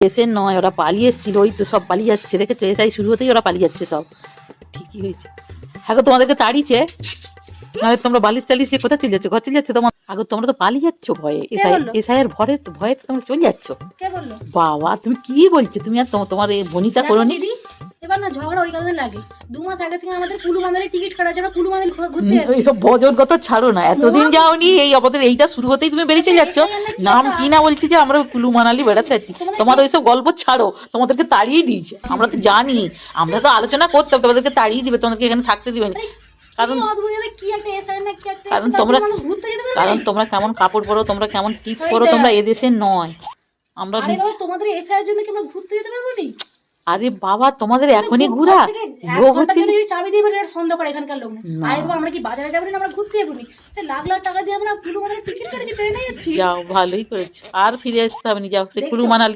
এসে নয় ওরা পালিয়ে এসেছিল ওই তো সব পালিয়ে যাচ্ছে দেখেছ? এসআই শুরু হতেই ওরা পালিয়ে যাচ্ছে সব। ঠিকই হয়েছে। হ্যাঁ গো, তোমাদেরকে তাড়িয়েছে নাহলে তোমরা বালিশ টালিশ দিয়ে কোথায় চলে যাচ্ছ? ঘর চলে যাচ্ছে তোমার? আগে তোমরা তো পালিয়ে যাচ্ছ ভয়ে। এসআই? এসআই এর ভয়ে ভয়ে তো তোমরা চলে যাচ্ছ। বাবা তুমি কি বলছো? তুমি আর তোমার- এই বনিতা করো নি না ঝগড়া ওই কারণে লাগে। দু মাস আগে থেকে আমাদের কুলু মান্দারের টিকিট কাটা যাবে কুলু ঘুরতে বজন কথা ছাড়ো না এতদিন যাওনি এই আমাদের এইটা শুরু হতেই তুমি বেরিয়ে যাচ্ছ। নাম কি না বলছি যে আমরা কুলু মানালি বেড়াতে যাচ্ছি। তোমার ওইসব গল্প ছাড়ো তোমাদেরকে তাড়িয়ে দিয়েছে। আমরা তো জানি আমরা তো আলোচনা করতাম তোমাদেরকে তাড়িয়ে দিবে তোমাদেরকে এখানে থাকতে দিবে না। কারণ কারণ তোমরা- কারণ তোমরা কেমন কাপড় পরো তোমরা কেমন টিপ ওইটাই। পরো তোমরা এদেশে নয়। আমরা তোমাদের এসআই জন্য কি আমরা ঘুরতে যেতে পারব নি? আরে বাবা তোমাদের এখনই ঘর। ঘুরা লোক হচ্ছে চাবি দিয়ে বেরোয়, সন্ধ্যা করে এখানকার লোক। আরে বাবা আমরা কি বাজারে যাব না? আমরা ঘুরতে যাব সে লাখ লাখ টাকা দিয়ে আমরা কুলু টিকিট কেটেছি ট্রেনে যাচ্ছি। যাও ভালোই করেছ। আর ফিরে আসতে হবে না। যাও সে? কুলু মানালি